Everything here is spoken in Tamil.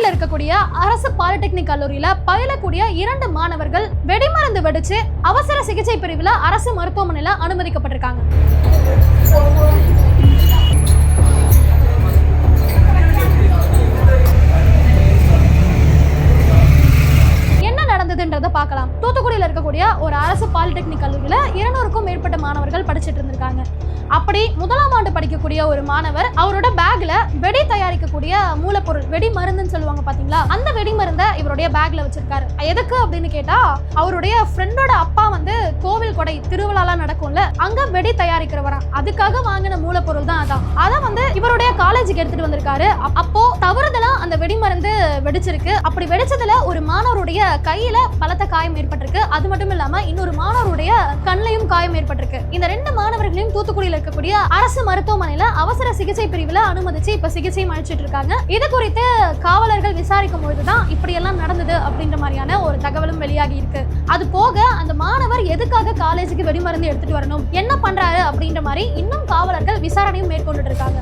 மதுரையில் இருக்கக்கூடிய அரசு பாலிடெக்னிக் கல்லூரியில பயிலக்கூடிய இரண்டு மாணவர்கள் வெடிமருந்து வெடிச்சு அவசர சிகிச்சை பிரிவில் அரசு மருத்துவமனையில் அனுமதிக்கப்பட்டிருக்காங்க. என்ன பார்க்கலாம். தூத்துக்குடியில் இருக்கக்கூடிய ஒரு அரசு பாலிடெக்னிக் கல்லூரியில் இருநூறுக்கும் மேற்பட்ட மாணவர்கள் படிச்சுட்டு இருந்திருக்காங்க. அப்படி முதலாம் ஆண்டு படிக்கக்கூடிய ஒரு மாணவர் அவரோட பேக்ல வெடி தயாரிக்கக்கூடிய மூலப்பொருள் வெடி மருந்துன்னு சொல்லுவாங்க பாத்தீங்களா? அந்த வெடி மருந்தை இவருடைய பேக்ல வச்சிருக்காரு. எதுக்கு அப்படின்னு கேட்டா அவருடைய ஃப்ரெண்டோட அப்பா வந்து கோவில் கொடை திருவிழாலாம் நடக்கும்ல அங்க வெடி தயாரிக்கிறவராம். அதுக்காக வாங்கின மூலப்பொருள் தான் இவருடைய காலேஜுக்கு எடுத்துட்டு வந்திருக்காரு. அப்போ தவறுதலா அந்த வெடிமருந்து வெடிச்சிருக்கு. அப்படி வெடிச்சதுல ஒரு மாணவருடைய கையில பலத்த காயம் ஏற்பட்டிருக்கு. அது மட்டும் இல்லாம இன்னொரு மாணவருடைய கண்ணையும் காயம் ஏற்பட்டிருக்கு. இந்த ரெண்டு மாணவர்களையும் தூத்துக்குடியில் இருக்கக்கூடிய அரசு மருத்துவமனையில அவசர சிகிச்சை பிரிவுல அனுமதிச்சு இப்ப சிகிச்சையும் அளிச்சிட்டு இருக்காங்க. இது குறித்து காவலர்கள் விசாரிக்கும் பொழுதுதான் இப்படி எல்லாம் நடந்தது அப்படின்ற மாதிரியான ஒரு தகவலும் வெளியாகி இருக்கு. அது போக அந்த மாணவர் எதுக்காக காலேஜுக்கு வெடிமருந்து எடுத்துட்டு வரணும்? என்ன பண்றாரு அப்படின்ற மாதிரி இன்னும் காவலர்கள் விசாரணையும் மேற்கொண்டுட்டு இருக்காங்க.